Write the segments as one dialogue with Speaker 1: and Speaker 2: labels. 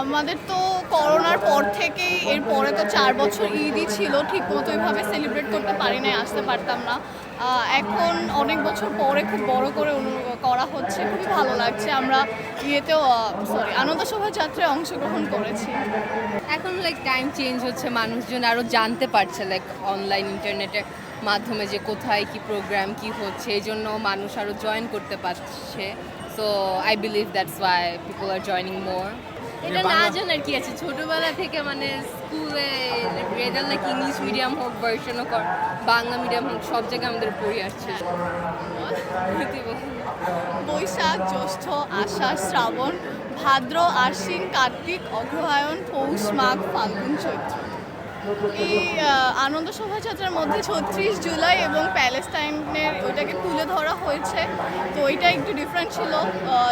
Speaker 1: আমাদের তো করোনার পর থেকেই, এর পরে তো চার বছর ঈদই ছিল ঠিক মতো ওইভাবে সেলিব্রেট করতে পারি নাই, আসতে পারতাম না। এখন অনেক বছর পরে খুব বড় করে করা হচ্ছে, খুবই ভালো লাগছে, আমরা ইয়েতেও সরি আনন্দ শোভাযাত্রায় অংশগ্রহণ করেছি।
Speaker 2: এখন লাইক টাইম চেঞ্জ হচ্ছে, মানুষজন আরও জানতে পারছে লাইক অনলাইন ইন্টারনেটের মাধ্যমে যে কোথায় কি প্রোগ্রাম কি হচ্ছে, এই জন্য মানুষ আরও জয়েন করতে পারছে। So I believe that's why people are joining more এটা না জানার কি আছে। ছোটবেলা থেকে মানে স্কুলে রেজাল্ট লাইক ইংলিশ মিডিয়াম হোক ভার্সন হোক বাংলা মিডিয়াম হোক সব জায়গায় আমাদের পড়ে আসছে।
Speaker 1: বৈশাখ জ্যৈষ্ঠ আষাঢ় শ্রাবণ ভাদ্র আশ্বিন কার্তিক অগ্রহায়ণ পৌষ মাঘ ফাল্গুন চৈত্র। এই আনন্দ শোভাযাত্রার মধ্যে ছত্রিশ জুলাই এবং প্যালেস্টাইনের ওইটাকে তুলে ধরা হয়েছে। তো ওইটা একটু ডিফারেন্ট ছিল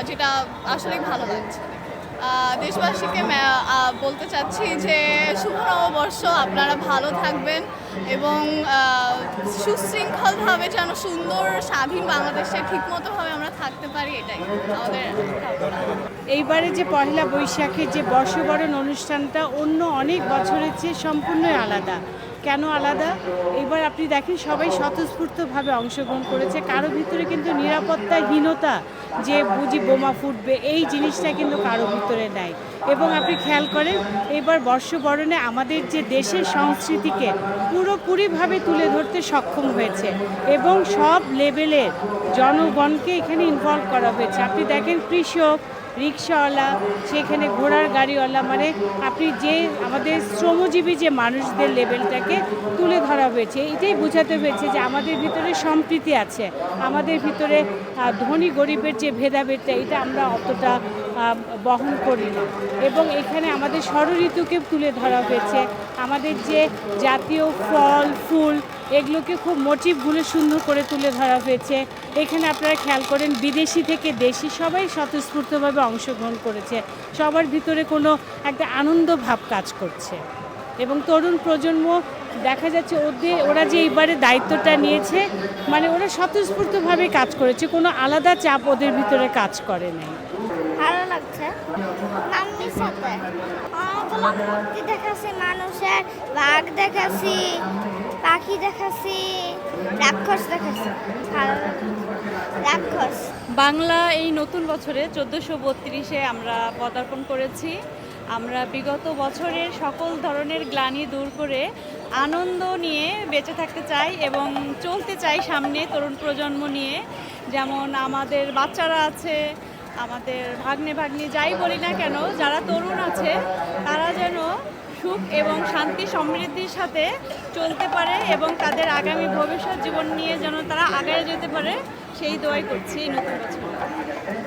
Speaker 1: যেটা আসলেই ভালো লাগছে। দেশবাসীকে বলতে চাচ্ছি যে শুভ নববর্ষ, আপনারা ভালো থাকবেন এবং সুশৃঙ্খলভাবে যেন সুন্দর, স্বাধীন বাংলাদেশে ঠিকমতোভাবে আমরা থাকতে পারি, এটাই আমাদের
Speaker 3: এইবারে যে পয়লা বৈশাখের যে বর্ষবরণ অনুষ্ঠানটা অন্য অনেক বছরের চেয়ে সম্পূর্ণই আলাদা। কেন আলাদা? এবার আপনি দেখেন সবাই স্বতঃস্ফূর্তভাবে অংশগ্রহণ করেছে। কারও ভিতরে কিন্তু নিরাপত্তাহীনতা যে বুঝি বোমা ফুটবে, এই জিনিসটা কিন্তু কারও ভিতরে নাই। এবং আপনি খেয়াল করেন, এবার বর্ষবরণে আমাদের যে দেশের সংস্কৃতিকে পুরোপুরিভাবে তুলে ধরতে সক্ষম হয়েছে এবং সব লেভেলের জনগণকে এখানে ইনভলভ করা হয়েছে। আপনি দেখেন কৃষক রিক্সাওয়ালা, সেখানে ঘোড়ার গাড়িওয়ালা মানে আপনি যে আমাদের শ্রমজীবী যে মানুষদের লেভেলটাকে তুলে ধরা হয়েছে, এটাই বোঝাতে হয়েছে যে আমাদের ভিতরে সম্প্রীতি আছে। আমাদের ভিতরে ধনী গরিবের যে ভেদাভেদটা, এটা আমরা অতটা বহন করি না। এবং এখানে আমাদের ষড়ঋতুকে তুলে ধরা হয়েছে। আমাদের যে জাতীয় ফল, ফুল এগুলোকে খুব মোটিভগুলো সুন্দর করে তুলে ধরা হয়েছে। এখানে আপনারা খেয়াল করেন, বিদেশি থেকে দেশি সবাই স্বতঃস্ফূর্তভাবে অংশগ্রহণ করেছে। সবার ভিতরে কোনো একটা আনন্দ ভাব কাজ করছে। এবং তরুণ প্রজন্ম, দেখা যাচ্ছে ওদের, ওরা যে এইবারে দায়িত্বটা নিয়েছে মানে ওরা স্বতঃস্ফূর্তভাবে কাজ করেছে, কোনো আলাদা চাপ ওদের ভিতরে কাজ করে নাই।
Speaker 4: ভালো লাগছে মূর্তি দেখাচ্ছি মানুষের বাঘ দেখাচ্ছি পাখি দেখাচ্ছি রাক্ষস দেখাচ্ছি ভালো রাক্ষস।
Speaker 5: বাংলা এই নতুন বছরে চোদ্দোশো বত্রিশে আমরা পদার্পণ করেছি। আমরা বিগত বছরের সকল ধরনের গ্লানি দূর করে আনন্দ নিয়ে বেঁচে থাকতে চাই এবং চলতে চাই সামনে তরুণ প্রজন্ম নিয়ে। যেমন আমাদের বাচ্চারা আছে আমাদের ভাগ্নে ভাগ্নি যাই বলি না কেন, যারা তরুণ আছে, তারা যেন সুখ এবং শান্তি সমৃদ্ধির সাথে চলতে পারে এবং তাদের আগামী ভবিষ্যৎ জীবন নিয়ে যেন তারা আগায় যেতে পারে, সেই দোয়াই করছি নতুন বছর।